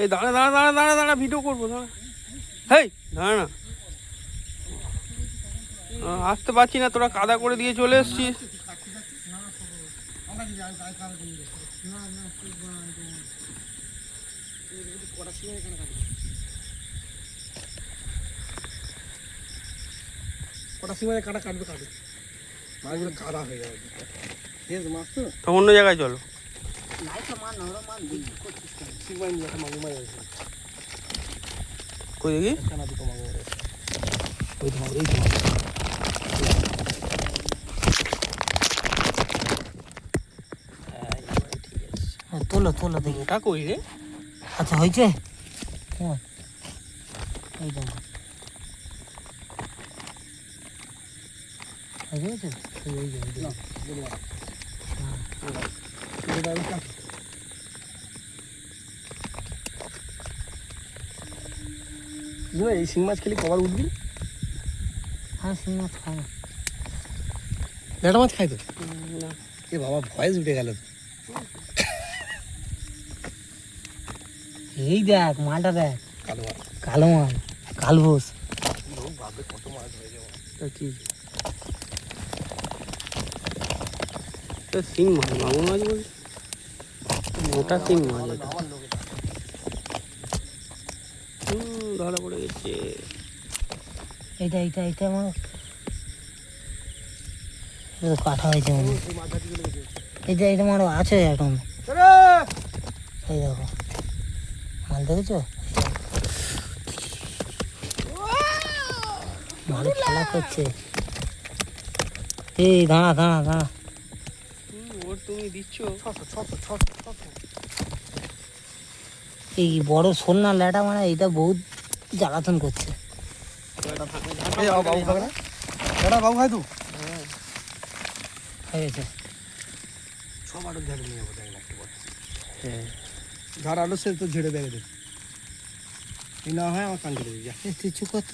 এই দাঁড়া দাঁড়া দাঁড়া দাঁড়া দাঁড়া ভিডিও করব, দাঁড়া। হেই, দাঁড়া না। আসতে পারছি না, তোরা কাদা করে দিয়ে চলে এসছিস। কটা সময় কাটা কাটবে কাটবে। মাছগুলো কাদা হয়ে যাবে। তো তো অন্য জায়গায় চলো। কই দেখি? তো তো। হ্যাঁ, তোলো তোলো দেখি। ওটা কই রে? আচ্ছা হয়েছে? হ্যাঁ। এই দেখো। হয়ে গেছে? এই যে, এই শিং মাছ খেলে কবার উঠবি? হ্যাঁ শিং মাছ না লেটা মাছ খাই তো? এ বাবা ভয়েস উঠে গেল। এই দেখ মালটা দেখ। কালো কালো মাল কালবোস। কত মাছ হয়ে যাবে। কি? তো শিং মাছ মাগুর মাছ বলছি। মোটা শিং মাছ এটা। এটা। ধরা পড়ে গেছে। এইটা এইটা এইটা আমার এটা কাটা হয়েছে মনে এইটা এইটা আমার আছে এখন। এই দেখো। মাল দেখেছ? মাল খেলা করছে। এই, দাঁড়া দাঁড়া দাঁড়া। তুমি দিচ্ছ? এই বড় শোল না ল্যাটা মানে এটা বহুত জ্বালাতন করছে। বাবু খাই তো। হয়ে গেছে। সব নিয়ে যাব দেখ একটু পরে হ্যাঁ। ঝাড় আলো সে তো ঝেড়ে দেবে না হয় আমার কান এ, করতে